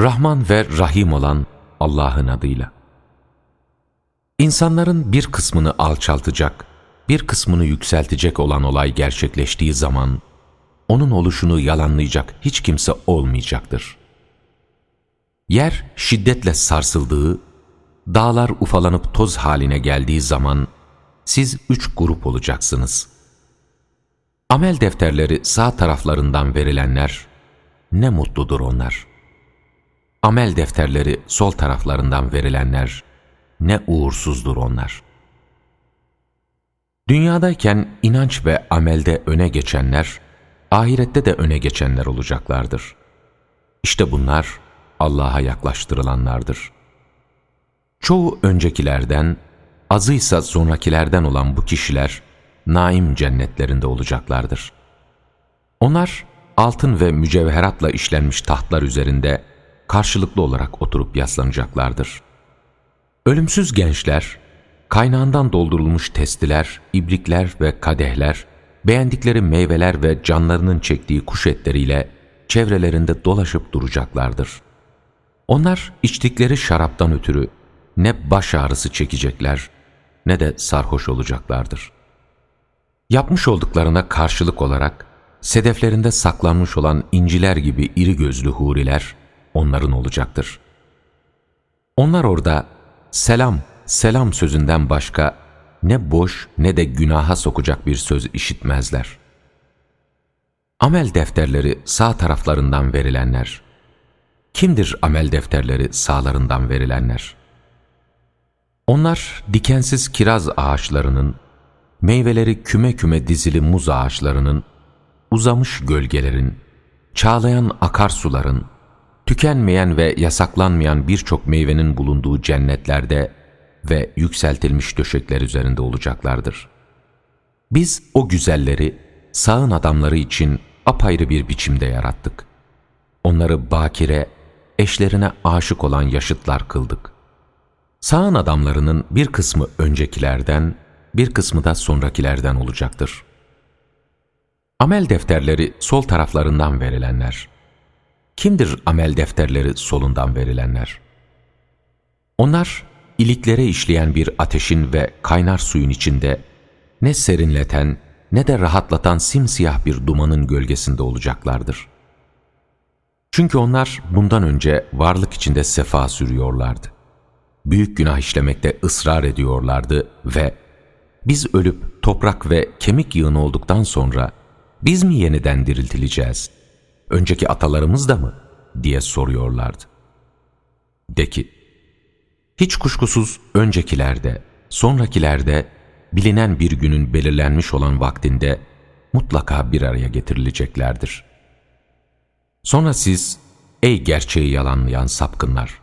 Rahman ve Rahim olan Allah'ın adıyla. İnsanların bir kısmını alçaltacak, bir kısmını yükseltecek olan olay gerçekleştiği zaman, onun oluşunu yalanlayacak hiç kimse olmayacaktır. Yer şiddetle sarsıldığı, dağlar ufalanıp toz haline geldiği zaman, siz üç grup olacaksınız. Amel defterleri sağ taraflarından verilenler, ne mutludur onlar.'' Amel defterleri sol taraflarından verilenler, ne uğursuzdur onlar. Dünyadayken inanç ve amelde öne geçenler, ahirette de öne geçenler olacaklardır. İşte bunlar Allah'a yaklaştırılanlardır. Çoğu öncekilerden, azıysa sonrakilerden olan bu kişiler, naim cennetlerinde olacaklardır. Onlar, altın ve mücevheratla işlenmiş tahtlar üzerinde, karşılıklı olarak oturup yaslanacaklardır. Ölümsüz gençler, kaynağından doldurulmuş testiler, ibrikler ve kadehler, beğendikleri meyveler ve canlarının çektiği kuş etleriyle çevrelerinde dolaşıp duracaklardır. Onlar içtikleri şaraptan ötürü ne baş ağrısı çekecekler ne de sarhoş olacaklardır. Yapmış olduklarına karşılık olarak sedeflerinde saklanmış olan inciler gibi iri gözlü huriler, onların olacaktır. Onlar orada selam, selam sözünden başka ne boş ne de günaha sokacak bir söz işitmezler. Amel defterleri sağ taraflarından verilenler. Kimdir amel defterleri sağlarından verilenler? Onlar dikensiz kiraz ağaçlarının, meyveleri küme küme dizili muz ağaçlarının, uzamış gölgelerin, çağlayan akarsuların, tükenmeyen ve yasaklanmayan birçok meyvenin bulunduğu cennetlerde ve yükseltilmiş döşekler üzerinde olacaklardır. Biz o güzelleri sağın adamları için apayrı bir biçimde yarattık. Onları bakire, eşlerine aşık olan yaşıtlar kıldık. Sağın adamlarının bir kısmı öncekilerden, bir kısmı da sonrakilerden olacaktır. Amel defterleri sol taraflarından verilenler, Kimdir amel defterleri solundan verilenler? Onlar iliklere işleyen bir ateşin ve kaynar suyun içinde ne serinleten ne de rahatlatan simsiyah bir dumanın gölgesinde olacaklardır. Çünkü onlar bundan önce varlık içinde sefa sürüyorlardı. Büyük günah işlemekte ısrar ediyorlardı ve biz ölüp toprak ve kemik yığını olduktan sonra biz mi yeniden diriltileceğiz?'' Önceki atalarımız da mı? diye soruyorlardı. De ki, hiç kuşkusuz öncekilerde, sonrakilerde bilinen bir günün belirlenmiş olan vaktinde mutlaka bir araya getirileceklerdir. Sonra siz, ey gerçeği yalanlayan sapkınlar,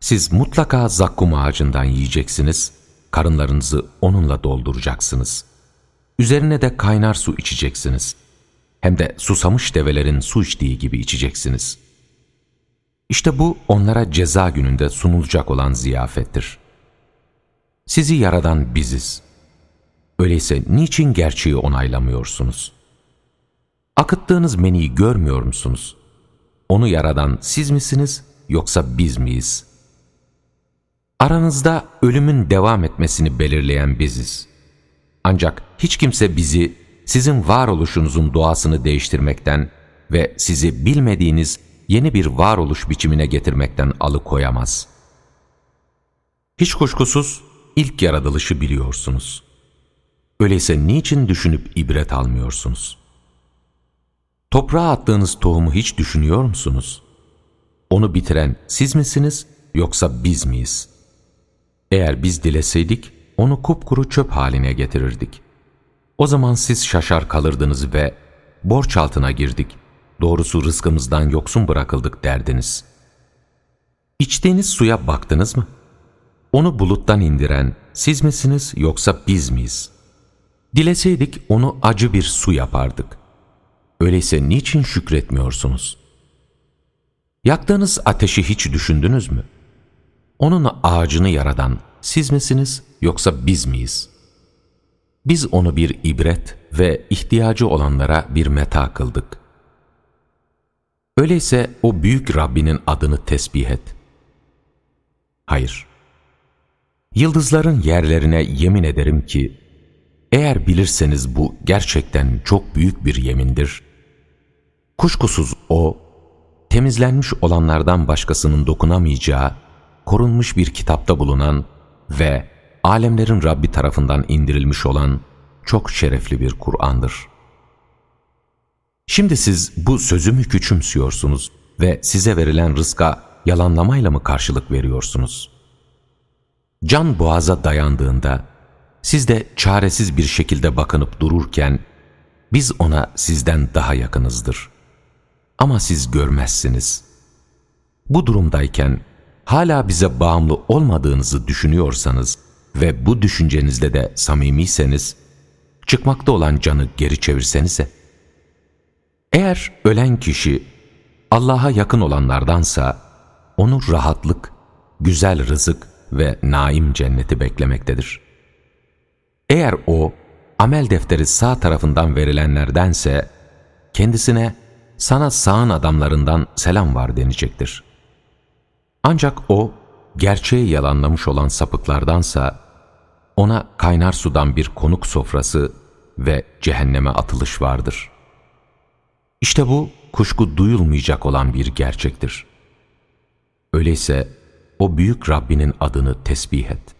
siz mutlaka zakkum ağacından yiyeceksiniz, karınlarınızı onunla dolduracaksınız. Üzerine de kaynar su içeceksiniz.'' Hem de susamış develerin su içtiği gibi içeceksiniz. İşte bu onlara ceza gününde sunulacak olan ziyafettir. Sizi yaradan biziz. Öyleyse niçin gerçeği onaylamıyorsunuz? Akıttığınız meniyi görmüyor musunuz? Onu yaradan siz misiniz yoksa biz miyiz? Aranızda ölümün devam etmesini belirleyen biziz. Ancak hiç kimse bizi sizin varoluşunuzun doğasını değiştirmekten ve sizi bilmediğiniz yeni bir varoluş biçimine getirmekten alıkoyamaz. Hiç kuşkusuz ilk yaratılışı biliyorsunuz. Öyleyse niçin düşünüp ibret almıyorsunuz? Toprağa attığınız tohumu hiç düşünüyor musunuz? Onu bitiren siz misiniz yoksa biz miyiz? Eğer biz dileseydik onu kupkuru çöp haline getirirdik. O zaman siz şaşar kalırdınız ve borç altına girdik, doğrusu rızkımızdan yoksun bırakıldık derdiniz. İçtiğiniz suya baktınız mı? Onu buluttan indiren siz misiniz yoksa biz miyiz? Dileseydik onu acı bir su yapardık. Öyleyse niçin şükretmiyorsunuz? Yaktığınız ateşi hiç düşündünüz mü? Onun ağacını yaradan siz misiniz yoksa biz miyiz?'' Biz onu bir ibret ve ihtiyacı olanlara bir meta kıldık. Öyleyse o büyük Rabbinin adını tesbih et. Hayır. Yıldızların yerlerine yemin ederim ki, eğer bilirseniz bu gerçekten çok büyük bir yemindir. Kuşkusuz o, temizlenmiş olanlardan başkasının dokunamayacağı, korunmuş bir kitapta bulunan ve alemlerin Rabbi tarafından indirilmiş olan çok şerefli bir Kur'an'dır. Şimdi siz bu sözü mü küçümsüyorsunuz ve size verilen rızka yalanlamayla mı karşılık veriyorsunuz? Can boğaza dayandığında, siz de çaresiz bir şekilde bakınıp dururken, biz ona sizden daha yakınızdır. Ama siz görmezsiniz. Bu durumdayken, hala bize bağımlı olmadığınızı düşünüyorsanız ve bu düşüncenizde de samimiyseniz, çıkmakta olan canı geri çevirsenize. Eğer ölen kişi Allah'a yakın olanlardansa, onu rahatlık, güzel rızık ve naim cenneti beklemektedir. Eğer o, amel defteri sağ tarafından verilenlerdense, kendisine sana sağın adamlarından selam var denecektir. Ancak o, gerçeği yalanlamış olan sapıklardansa, ona kaynar sudan bir konuk sofrası ve cehenneme atılış vardır. İşte bu, kuşku duyulmayacak olan bir gerçektir. Öyleyse, o büyük Rabbinin adını tesbih et.